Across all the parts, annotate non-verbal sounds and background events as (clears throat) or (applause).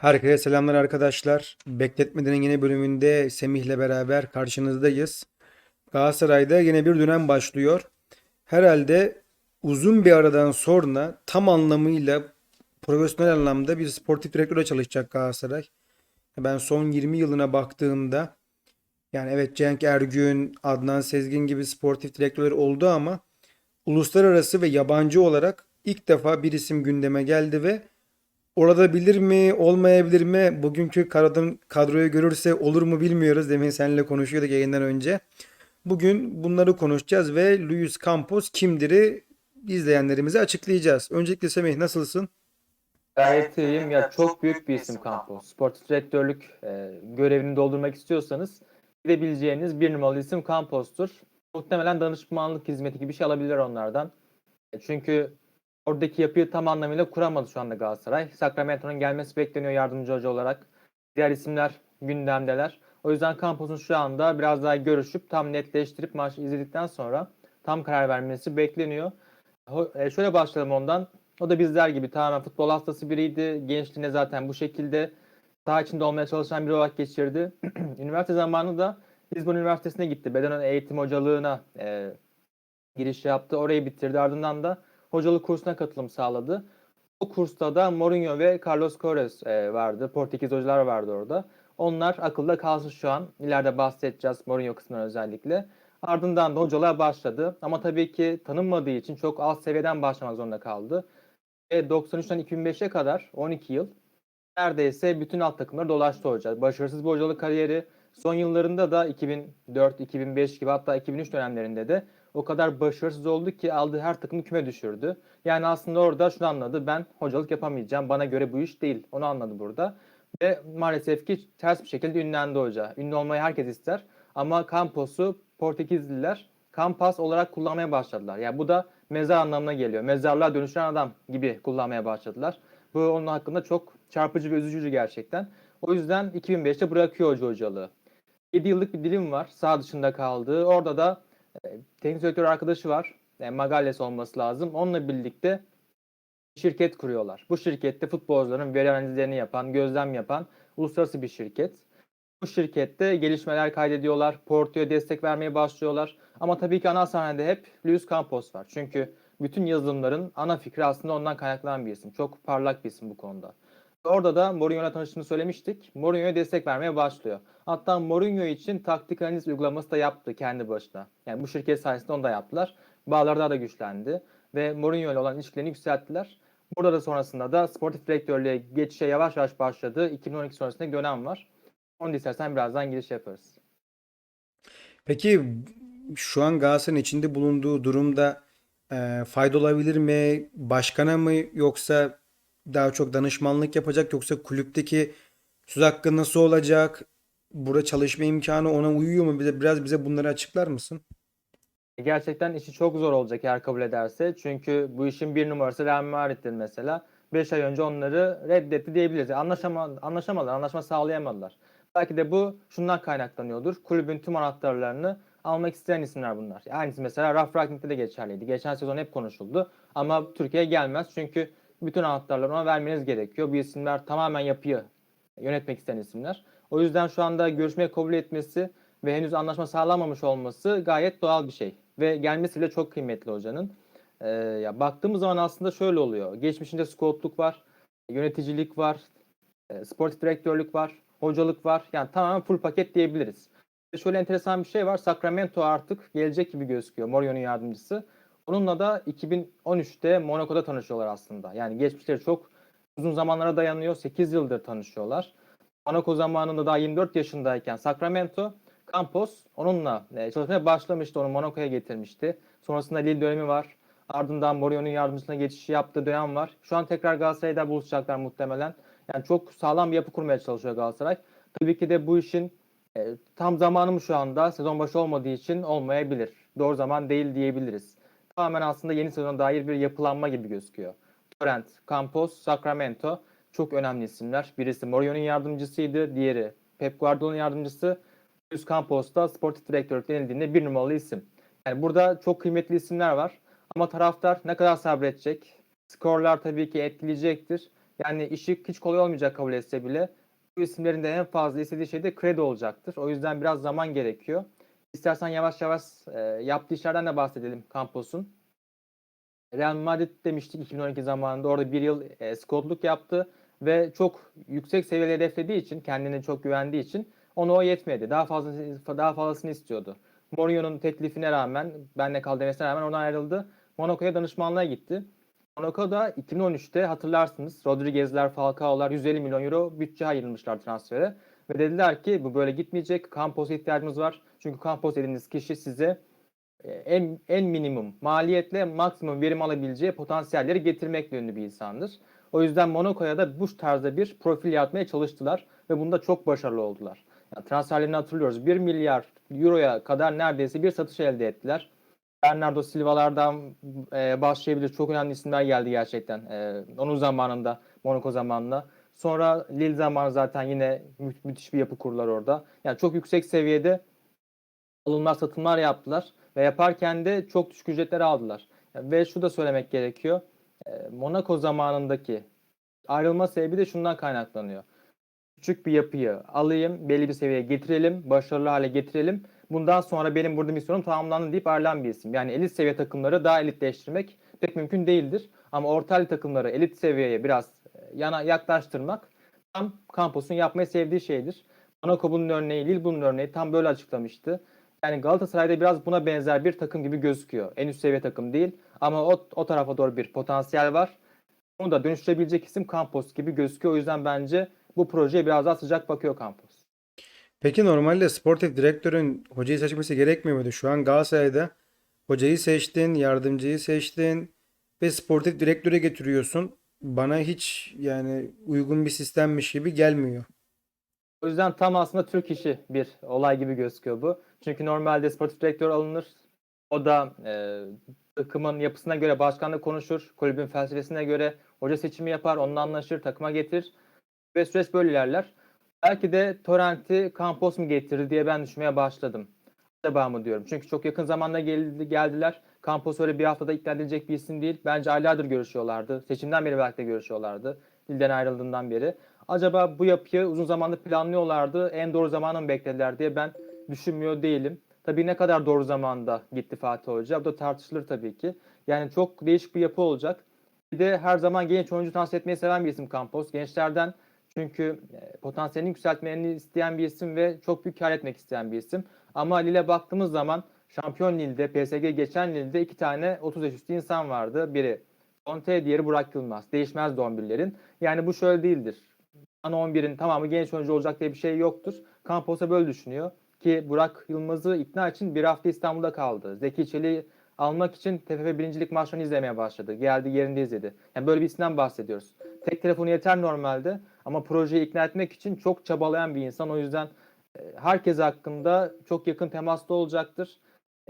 Herkese selamlar arkadaşlar. Bekletmedenin yeni bölümünde Semih'le beraber karşınızdayız. Galatasaray'da yine bir dönem başlıyor. Herhalde uzun bir aradan sonra tam anlamıyla profesyonel anlamda bir sportif direktörle çalışacak Galatasaray. Ben son 20 yılına baktığımda yani evet Cenk Ergün, Adnan Sezgin gibi sportif direktörler oldu ama uluslararası ve yabancı olarak ilk defa bir isim gündeme geldi ve Orada bilir mi, olmayabilir mi? Bugünkü kadro, kadroyu görürse olur mu bilmiyoruz. Demin seninle konuşuyorduk yayından önce. Bugün bunları konuşacağız ve Luis Campos kimdir'i izleyenlerimize açıklayacağız. Öncelikle Semih nasılsın? Gayet iyiyim. Ya çok büyük bir isim Campos. Sportif direktörlük e, görevini doldurmak istiyorsanız gidebileceğiniz bir numaralı isim Campos'tur. Muhtemelen danışmanlık hizmeti gibi bir şey alabilir onlardan. E, çünkü oradaki yapıyı tam anlamıyla kuramadı şu anda Galatasaray. Sacramento'nun gelmesi bekleniyor yardımcı hoca olarak. Diğer isimler gündemdeler. O yüzden Campos'un şu anda biraz daha görüşüp tam netleştirip maçı izledikten sonra tam karar vermesi bekleniyor. E, şöyle başlayalım ondan. O da bizler gibi tamamen futbol hastası biriydi. Gençliğine zaten bu şekilde saha içinde olmaya çalışan biri olarak geçirdi. (clears throat) Üniversite zamanı da Lisbon Üniversitesi'ne gitti. Beden eğitim hocalığına e, giriş yaptı. Orayı bitirdi. Ardından da hocalık kursuna katılım sağladı. O kursta da Mourinho ve Carlos Queiroz e, vardı. Portekiz hocalar vardı orada. Onlar akılda kalsın şu an. İleride bahsedeceğiz Mourinho kısmından özellikle. Ardından da hocalığa başladı. Ama tabii ki tanınmadığı için çok alt seviyeden başlamak zorunda kaldı. Ve 93'ten 2005'e kadar 12 yıl neredeyse bütün alt takımları dolaştı hoca. Başarısız bir hocalık kariyeri. Son yıllarında da 2004, 2005 gibi hatta 2003 dönemlerinde de o kadar başarısız oldu ki aldığı her takımı küme düşürdü. Yani aslında orada şunu anladı. Ben hocalık yapamayacağım. Bana göre bu iş değil. Onu anladı burada. Ve maalesef ki ters bir şekilde ünlendi hoca. Ünlü olmayı herkes ister. Ama Campos'u Portekizliler Campas olarak kullanmaya başladılar. Yani bu da mezar anlamına geliyor. Mezarlığa dönüşen adam gibi kullanmaya başladılar. Bu onun hakkında çok çarpıcı ve üzücü gerçekten. O yüzden 2005'te bırakıyor hoca hocalığı. 7 yıllık bir dilim var. Sağ dışında kaldığı. Orada da teknik direktör arkadaşı var. E, Magalles olması lazım. Onunla birlikte şirket kuruyorlar. Bu şirkette futbolcuların veri analizlerini yapan, gözlem yapan uluslararası bir şirket. Bu şirkette gelişmeler kaydediyorlar. Porto'ya destek vermeye başlıyorlar. Ama tabii ki ana sahnede hep Luis Campos var. Çünkü bütün yazılımların ana fikri aslında ondan kaynaklanan bir isim. Çok parlak bir isim bu konuda. Orada da Mourinho'yla tanıştığını söylemiştik. Mourinho'ya destek vermeye başlıyor. Hatta Mourinho için taktik analiz uygulaması da yaptı kendi başına. Yani bu şirket sayesinde onu da yaptılar. Bağlar daha da güçlendi. Ve Mourinho ile olan ilişkilerini yükselttiler. Burada da sonrasında da sportif direktörlüğe geçişe yavaş yavaş başladı. 2012 sonrasında dönem var. Onu da istersen birazdan giriş yaparız. Peki şu an Galatasaray'ın içinde bulunduğu durumda e, fayda olabilir mi? Başkana mı yoksa daha çok danışmanlık yapacak yoksa kulüpteki söz hakkı nasıl olacak? Burada çalışma imkanı ona uyuyor mu? Bize biraz bize bunları açıklar mısın? Gerçekten işi çok zor olacak eğer kabul ederse. Çünkü bu işin bir numarası Real Madrid'dir mesela. 5 ay önce onları reddetti diyebiliriz. Anlaşama, anlaşamadılar, anlaşma sağlayamadılar. Belki de bu şundan kaynaklanıyordur. Kulübün tüm anahtarlarını almak isteyen isimler bunlar. Aynısı mesela Ralf Rangnick'te de geçerliydi. Geçen sezon hep konuşuldu. Ama Türkiye'ye gelmez çünkü bütün anahtarları ona vermeniz gerekiyor. Bu isimler tamamen yapıyı yönetmek isteyen isimler. O yüzden şu anda görüşmeyi kabul etmesi ve henüz anlaşma sağlanmamış olması gayet doğal bir şey. Ve gelmesi bile çok kıymetli hocanın. Ee, ya baktığımız zaman aslında şöyle oluyor. Geçmişinde scoutluk var, yöneticilik var, e, sportif direktörlük var, hocalık var. Yani tamamen full paket diyebiliriz. Şöyle enteresan bir şey var. Sacramento artık gelecek gibi gözüküyor. Mourinho'nun yardımcısı. Onunla da 2013'te Monaco'da tanışıyorlar aslında. Yani geçmişleri çok uzun zamanlara dayanıyor. 8 yıldır tanışıyorlar. Monaco zamanında daha 24 yaşındayken Sacramento, Campos onunla e, çalışmaya başlamıştı. Onu Monaco'ya getirmişti. Sonrasında Lille dönemi var. Ardından Mourinho'nun yardımcısına geçişi yaptığı dönem var. Şu an tekrar Galatasaray'da buluşacaklar muhtemelen. Yani çok sağlam bir yapı kurmaya çalışıyor Galatasaray. Tabii ki de bu işin e, tam zamanı mı şu anda sezon başı olmadığı için olmayabilir. Doğru zaman değil diyebiliriz. Tamamen aslında yeni sezona dair bir yapılanma gibi gözüküyor. Torrent, Campos, Sacramento çok önemli isimler. Birisi Mourinho'nun yardımcısıydı, diğeri Pep Guardiola'nın yardımcısı. Luis Campos da sportif direktörlük denildiğinde bir numaralı isim. Yani burada çok kıymetli isimler var. Ama taraftar ne kadar sabredecek? Skorlar tabii ki etkileyecektir. Yani işi hiç kolay olmayacak kabul etse bile bu isimlerin de en fazla istediği şey de kredi olacaktır. O yüzden biraz zaman gerekiyor. İstersen yavaş yavaş e, yaptığı işlerden de bahsedelim Campos'un. Real Madrid demiştik 2012 zamanında orada bir yıl e, skautluk yaptı ve çok yüksek seviyeli hedeflediği için, kendine çok güvendiği için ona o yetmedi. Daha fazlasını, daha fazlasını istiyordu. Mourinho'nun teklifine rağmen, benle kal demesine rağmen oradan ayrıldı. Monaco'ya danışmanlığa gitti. Monaco'da 2013'te hatırlarsınız Rodriguez'ler, Falcao'lar 150 milyon euro bütçe ayırmışlar transfere. Ve dediler ki bu böyle gitmeyecek. Campos'a ihtiyacımız var. Çünkü Campos dediğiniz kişi size e, en, en minimum maliyetle maksimum verim alabileceği potansiyelleri getirmekle ünlü bir insandır. O yüzden Monaco'ya da bu tarzda bir profil yaratmaya çalıştılar ve bunda çok başarılı oldular. Yani transferlerini hatırlıyoruz. 1 milyar euroya kadar neredeyse bir satış elde ettiler. Bernardo Silva'lardan e, başlayabilir. Çok önemli isimler geldi gerçekten. E, onun zamanında, Monaco zamanında. Sonra Lille zamanı zaten yine mü- müthiş bir yapı kurdular orada. Yani çok yüksek seviyede alımlar satımlar yaptılar ve yaparken de çok düşük ücretler aldılar. Ve şu da söylemek gerekiyor. Monaco zamanındaki ayrılma sebebi de şundan kaynaklanıyor. Küçük bir yapıyı alayım, belli bir seviyeye getirelim, başarılı hale getirelim. Bundan sonra benim burada misyonum tamamlandı deyip ayrılan bir isim. Yani elit seviye takımları daha elitleştirmek pek mümkün değildir. Ama orta elit takımları elit seviyeye biraz yana yaklaştırmak tam Campos'un yapmayı sevdiği şeydir. Monaco bunun örneği, Lille bunun örneği tam böyle açıklamıştı. Yani Galatasaray'da biraz buna benzer bir takım gibi gözüküyor. En üst seviye takım değil ama o, o tarafa doğru bir potansiyel var. Bunu da dönüştürebilecek isim Campos gibi gözüküyor. O yüzden bence bu projeye biraz daha sıcak bakıyor Campos. Peki normalde sportif direktörün hocayı seçmesi gerekmiyor muydu? Şu an Galatasaray'da hocayı seçtin, yardımcıyı seçtin ve sportif direktöre getiriyorsun. Bana hiç yani uygun bir sistemmiş gibi gelmiyor. O yüzden tam aslında Türk işi bir olay gibi gözüküyor bu. Çünkü normalde sportif direktör alınır. O da e, takımın yapısına göre başkanla konuşur. Kulübün felsefesine göre hoca seçimi yapar. Onunla anlaşır. Takıma getirir. Ve süreç böyle ilerler. Belki de Torrent'i Campos mu getirdi diye ben düşünmeye başladım. Acaba mı diyorum. Çünkü çok yakın zamanda geldi, geldiler. Campos öyle bir haftada ikna edilecek bir isim değil. Bence aylardır görüşüyorlardı. Seçimden beri belki de görüşüyorlardı. Lille'den ayrıldığından beri. Acaba bu yapıyı uzun zamandır planlıyorlardı. En doğru zamanı mı beklediler diye ben düşünmüyor değilim. Tabii ne kadar doğru zamanda gitti Fatih Hoca. Bu da tartışılır tabii ki. Yani çok değişik bir yapı olacak. Bir de her zaman genç oyuncu transfer etmeyi seven bir isim Campos. Gençlerden çünkü e, potansiyelini yükseltmelerini isteyen bir isim ve çok büyük kar etmek isteyen bir isim. Ama Lille baktığımız zaman Şampiyon Lille'de, PSG geçen Lille'de iki tane 30 yaş üstü insan vardı. Biri Conte, diğeri Burak Yılmaz. Değişmez de 11'lerin. Yani bu şöyle değildir. Ana 11'in tamamı genç oyuncu olacak diye bir şey yoktur. Campos'a böyle düşünüyor. Ki Burak Yılmaz'ı ikna için bir hafta İstanbul'da kaldı. Zeki Çelik'i almak için TFF birincilik maçlarını izlemeye başladı. Geldi yerinde izledi. Yani böyle bir isimden bahsediyoruz. Tek telefonu yeter normalde ama projeyi ikna etmek için çok çabalayan bir insan. O yüzden e, herkes hakkında çok yakın temasta olacaktır.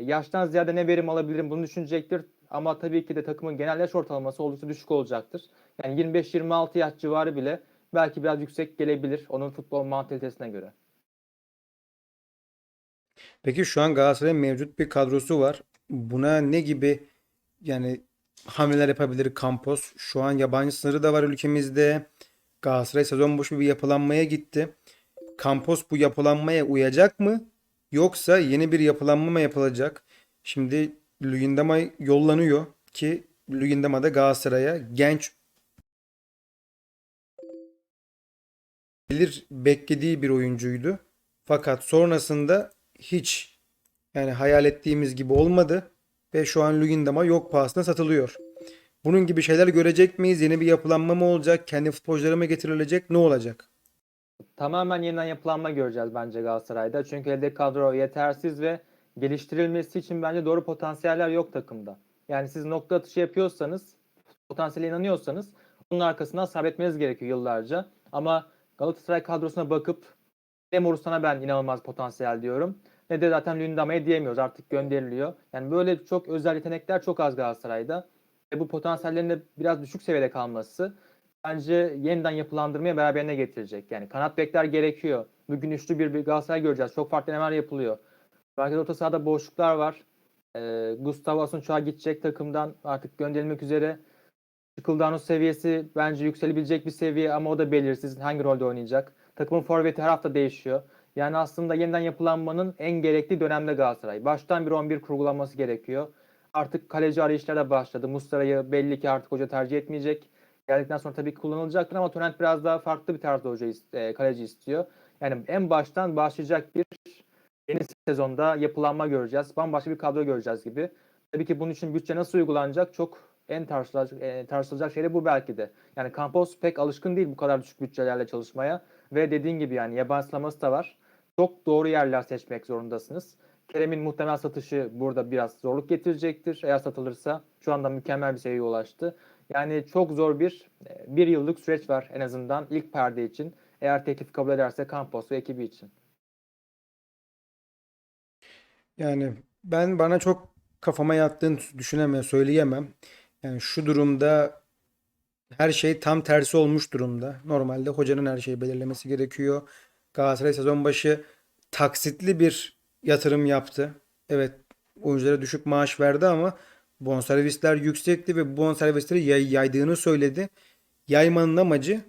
E, Yaştan ziyade ne verim alabilirim bunu düşünecektir. Ama tabii ki de takımın genel yaş ortalaması oldukça düşük olacaktır. Yani 25-26 yaş civarı bile belki biraz yüksek gelebilir onun futbol mantalitesine göre. Peki şu an Galatasaray'ın mevcut bir kadrosu var. Buna ne gibi yani hamleler yapabilir Campos? Şu an yabancı sınırı da var ülkemizde. Galatasaray sezon başı bir yapılanmaya gitti. Campos bu yapılanmaya uyacak mı? Yoksa yeni bir yapılanma mı yapılacak? Şimdi Luyendama yollanıyor ki Luyendama da Galatasaray'a genç gelir beklediği bir oyuncuydu. Fakat sonrasında hiç yani hayal ettiğimiz gibi olmadı ve şu an Luyendama yok pahasına satılıyor. Bunun gibi şeyler görecek miyiz? Yeni bir yapılanma mı olacak? Kendi futbolculara mı getirilecek? Ne olacak? Tamamen yeniden yapılanma göreceğiz bence Galatasaray'da. Çünkü elde kadro yetersiz ve geliştirilmesi için bence doğru potansiyeller yok takımda. Yani siz nokta atışı yapıyorsanız, potansiyele inanıyorsanız onun arkasından sabretmeniz gerekiyor yıllarca. Ama Galatasaray kadrosuna bakıp ne Morusan'a ben inanılmaz potansiyel diyorum. Ne de zaten Lündama'ya diyemiyoruz artık gönderiliyor. Yani böyle çok özel yetenekler çok az Galatasaray'da. Ve bu potansiyellerin de biraz düşük seviyede kalması bence yeniden yapılandırmaya beraberine getirecek. Yani kanat bekler gerekiyor. Bugün üçlü bir, bir Galatasaray göreceğiz. Çok farklı denemeler yapılıyor. Belki orta sahada boşluklar var. Ee, Gustavo Asunçoğa gidecek takımdan artık gönderilmek üzere. Çıkıldağ'ın seviyesi bence yükselebilecek bir seviye ama o da belirsiz. Hangi rolde oynayacak? Takımın forveti her hafta değişiyor. Yani aslında yeniden yapılanmanın en gerekli dönemde Galatasaray. Baştan bir 11 kurgulanması gerekiyor. Artık kaleci arayışları da başladı. Muslera'yı belli ki artık hoca tercih etmeyecek. Geldikten sonra tabii kullanılacaktır ama Torrent biraz daha farklı bir tarzda hoca e, kaleci istiyor. Yani en baştan başlayacak bir yeni sezonda yapılanma göreceğiz. Bambaşka bir kadro göreceğiz gibi. Tabii ki bunun için bütçe nasıl uygulanacak çok en tartışılacak, e, şey de bu belki de. Yani Campos pek alışkın değil bu kadar düşük bütçelerle çalışmaya. Ve dediğin gibi yani yabancılaması da var. Çok doğru yerler seçmek zorundasınız. Kerem'in muhtemel satışı burada biraz zorluk getirecektir. Eğer satılırsa şu anda mükemmel bir seviyeye ulaştı. Yani çok zor bir e, bir yıllık süreç var en azından ilk perde için. Eğer teklif kabul ederse Campos ve ekibi için. Yani ben bana çok kafama yattığını düşünemem, söyleyemem. Yani şu durumda her şey tam tersi olmuş durumda. Normalde hocanın her şeyi belirlemesi gerekiyor. Galatasaray sezon başı taksitli bir yatırım yaptı. Evet, oyunculara düşük maaş verdi ama bonservisler yüksekti ve bonservisleri yay- yaydığını söyledi. Yaymanın amacı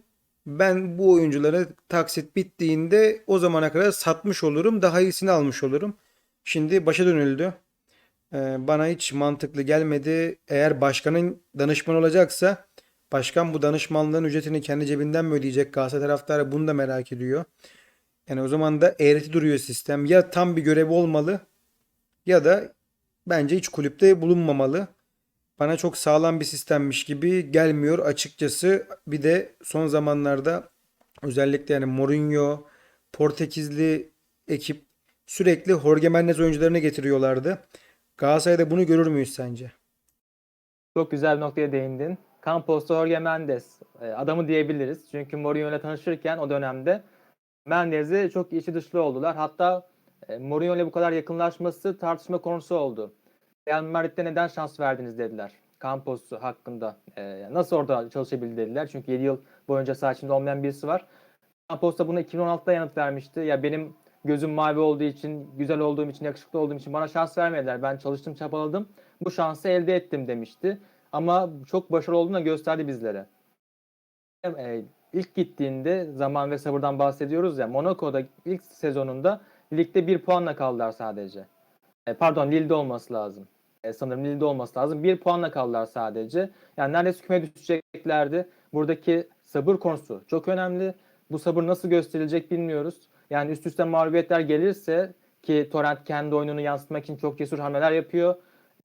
ben bu oyuncuları taksit bittiğinde o zamana kadar satmış olurum, daha iyisini almış olurum. Şimdi başa dönüldü. Ee, bana hiç mantıklı gelmedi. Eğer başkanın danışman olacaksa başkan bu danışmanlığın ücretini kendi cebinden mi ödeyecek? Galatasaray taraftarı bunu da merak ediyor. Yani o zaman da eğreti duruyor sistem. Ya tam bir görevi olmalı ya da bence hiç kulüpte bulunmamalı. Bana çok sağlam bir sistemmiş gibi gelmiyor açıkçası. Bir de son zamanlarda özellikle yani Mourinho, Portekizli ekip sürekli Jorge Mendes oyuncularını getiriyorlardı. Galatasaray'da bunu görür müyüz sence? Çok güzel bir noktaya değindin. Campos'ta Jorge Mendes e, adamı diyebiliriz. Çünkü Mourinho ile tanışırken o dönemde Mendes'e çok içi dışlı oldular. Hatta e, Mourinho ile bu kadar yakınlaşması tartışma konusu oldu. Real Madrid'de neden şans verdiniz dediler. Campos hakkında. E, nasıl orada çalışabildi dediler. Çünkü 7 yıl boyunca saha içinde olmayan birisi var. Campos da buna 2016'da yanıt vermişti. Ya benim gözüm mavi olduğu için, güzel olduğum için, yakışıklı olduğum için bana şans vermediler. Ben çalıştım, çabaladım. Bu şansı elde ettim demişti. Ama çok başarılı olduğunu da gösterdi bizlere. E, ilk gittiğinde zaman ve sabırdan bahsediyoruz ya. Monaco'da ilk sezonunda ligde bir puanla kaldılar sadece. E, pardon Lille'de olması lazım. E, sanırım Lille'de olması lazım. Bir puanla kaldılar sadece. Yani neredeyse küme düşeceklerdi. Buradaki sabır konusu çok önemli. Bu sabır nasıl gösterilecek bilmiyoruz. Yani üst üste mağlubiyetler gelirse ki Torrent kendi oyununu yansıtmak için çok cesur hamleler yapıyor.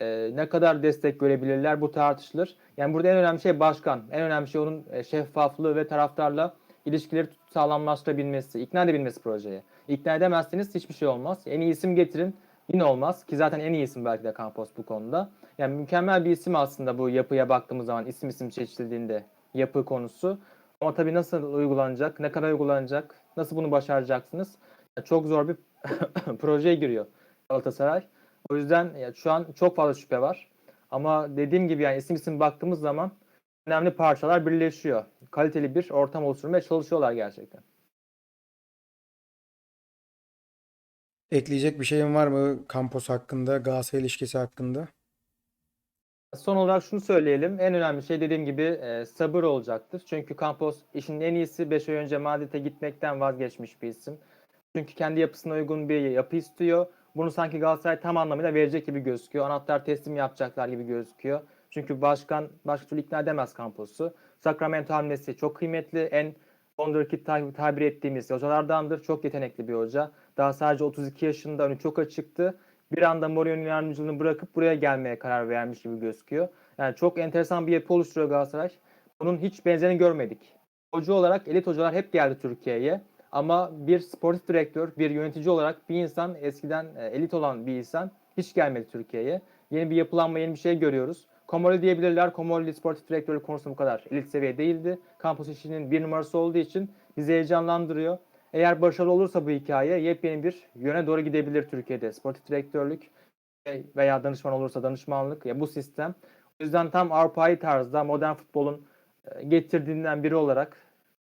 E, ne kadar destek görebilirler bu tartışılır. Yani burada en önemli şey başkan. En önemli şey onun e, şeffaflığı ve taraftarla ilişkileri sağlamlaştırabilmesi, ikna edebilmesi projeye. İkna edemezseniz hiçbir şey olmaz. En iyi isim getirin yine olmaz ki zaten en iyi isim belki de Campos bu konuda. Yani mükemmel bir isim aslında bu yapıya baktığımız zaman isim isim seçildiğinde yapı konusu. Ama tabii nasıl uygulanacak, ne kadar uygulanacak, nasıl bunu başaracaksınız? Ya çok zor bir (coughs) projeye giriyor Galatasaray. O yüzden ya şu an çok fazla şüphe var. Ama dediğim gibi yani isim isim baktığımız zaman önemli parçalar birleşiyor. Kaliteli bir ortam oluşturmaya çalışıyorlar gerçekten. Ekleyecek bir şeyin var mı Campos hakkında, Galatasaray ilişkisi hakkında? Son olarak şunu söyleyelim. En önemli şey dediğim gibi e, sabır olacaktır. Çünkü Campos işin en iyisi 5 ay önce Madrid'e gitmekten vazgeçmiş bir isim. Çünkü kendi yapısına uygun bir yapı istiyor. Bunu sanki Galatasaray tam anlamıyla verecek gibi gözüküyor. Anahtar teslim yapacaklar gibi gözüküyor. Çünkü başkan başka türlü ikna edemez Campos'u. Sacramento hamlesi çok kıymetli. En wonderkid ta- tabir ettiğimiz hocalardandır. Çok yetenekli bir hoca. Daha sadece 32 yaşında önü çok açıktı. Bir anda Mourinho'nun yardımcılığını bırakıp buraya gelmeye karar vermiş gibi gözüküyor. Yani çok enteresan bir yapı oluşturuyor Galatasaray. Bunun hiç benzerini görmedik. Hoca olarak elit hocalar hep geldi Türkiye'ye. Ama bir sportif direktör, bir yönetici olarak bir insan eskiden e, elit olan bir insan hiç gelmedi Türkiye'ye. Yeni bir yapılanma, yeni bir şey görüyoruz. Komoli diyebilirler. Komoli sportif direktörlük konusunda bu kadar elit seviye değildi. Kampus işinin bir numarası olduğu için bizi heyecanlandırıyor. Eğer başarılı olursa bu hikaye yepyeni bir yöne doğru gidebilir Türkiye'de. Sportif direktörlük veya danışman olursa danışmanlık ya bu sistem. O yüzden tam Avrupa'yı tarzda modern futbolun e, getirdiğinden biri olarak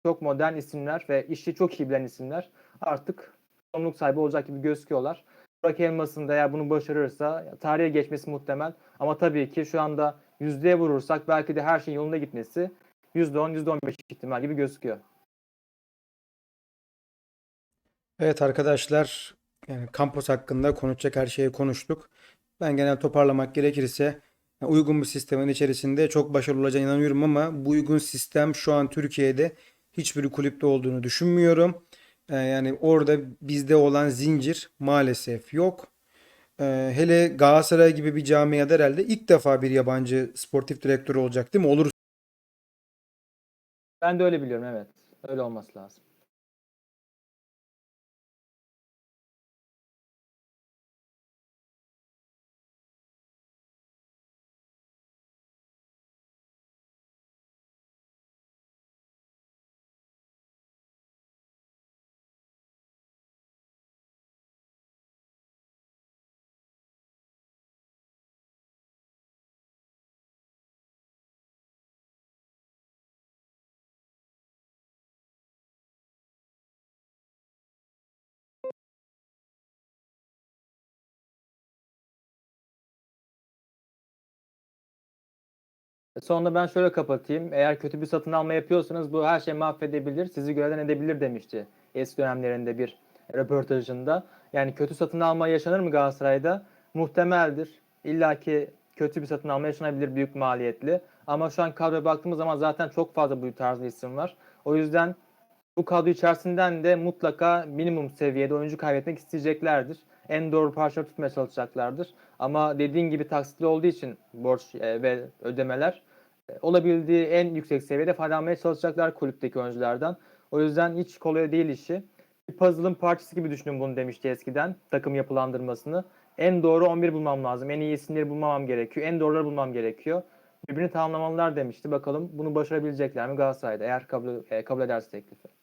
çok modern isimler ve işi çok iyi bilen isimler artık sorumluluk sahibi olacak gibi gözüküyorlar. Burak Elmas'ın da eğer bunu başarırsa tarihe geçmesi muhtemel. Ama tabii ki şu anda yüzdeye vurursak belki de her şeyin yolunda gitmesi %10, %15 ihtimal gibi gözüküyor. Evet arkadaşlar, yani kampus hakkında konuşacak her şeyi konuştuk. Ben genel toparlamak gerekirse uygun bir sistemin içerisinde çok başarılı olacağına inanıyorum ama bu uygun sistem şu an Türkiye'de hiçbir kulüpte olduğunu düşünmüyorum. Ee, yani orada bizde olan zincir maalesef yok. Ee, hele Galatasaray gibi bir camiada herhalde ilk defa bir yabancı sportif direktör olacak değil mi? Olur Ben de öyle biliyorum evet. Öyle olması lazım. Sonra ben şöyle kapatayım. Eğer kötü bir satın alma yapıyorsanız bu her şeyi mahvedebilir, sizi görevden edebilir demişti eski dönemlerinde bir röportajında. Yani kötü satın alma yaşanır mı Galatasaray'da? Muhtemeldir. İlla ki kötü bir satın alma yaşanabilir büyük maliyetli. Ama şu an kadroya baktığımız zaman zaten çok fazla bu tarzda isim var. O yüzden bu kadro içerisinden de mutlaka minimum seviyede oyuncu kaybetmek isteyeceklerdir. En doğru parça tutmaya çalışacaklardır. Ama dediğin gibi taksitli olduğu için borç e, ve ödemeler e, olabildiği en yüksek seviyede faydalanmaya çalışacaklar kulüpteki oyunculardan. O yüzden hiç kolay değil işi. Bir puzzle'ın parçası gibi düşünün bunu demişti eskiden takım yapılandırmasını. En doğru 11 bulmam lazım. En iyi isimleri bulmam gerekiyor. En doğruları bulmam gerekiyor. Birbirini tamamlamalılar demişti. Bakalım bunu başarabilecekler mi Galatasaray'da eğer kabul, e, kabul ederse teklifi.